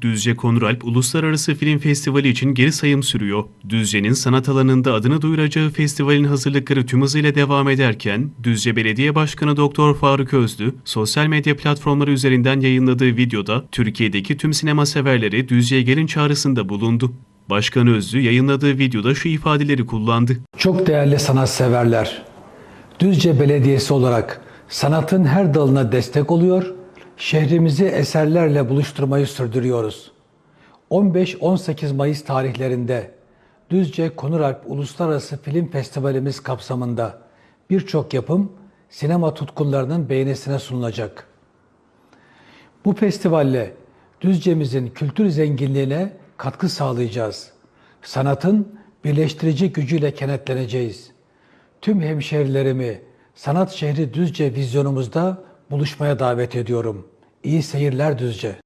Düzce Konuralp Uluslararası Film Festivali için geri sayım sürüyor. Düzce'nin sanat alanında adını duyuracağı festivalin hazırlıkları tüm hızıyla devam ederken, Düzce Belediye Başkanı Doktor Faruk Özlü, sosyal medya platformları üzerinden yayınladığı videoda Türkiye'deki tüm sinema severleri Düzce'ye gelin çağrısında bulundu. Başkan Özlü yayınladığı videoda şu ifadeleri kullandı. Çok değerli sanatseverler, Düzce Belediyesi olarak sanatın her dalına destek oluyor, şehrimizi eserlerle buluşturmayı sürdürüyoruz. 15-18 Mayıs tarihlerinde Düzce Konuralp Uluslararası Film Festivalimiz kapsamında birçok yapım sinema tutkunlarının beğenisine sunulacak. Bu festivalle Düzce'mizin kültür zenginliğine katkı sağlayacağız. Sanatın birleştirici gücüyle kenetleneceğiz. Tüm hemşehrilerimi Sanat Şehri Düzce vizyonumuzda buluşmaya davet ediyorum. İyi seyirler Düzce.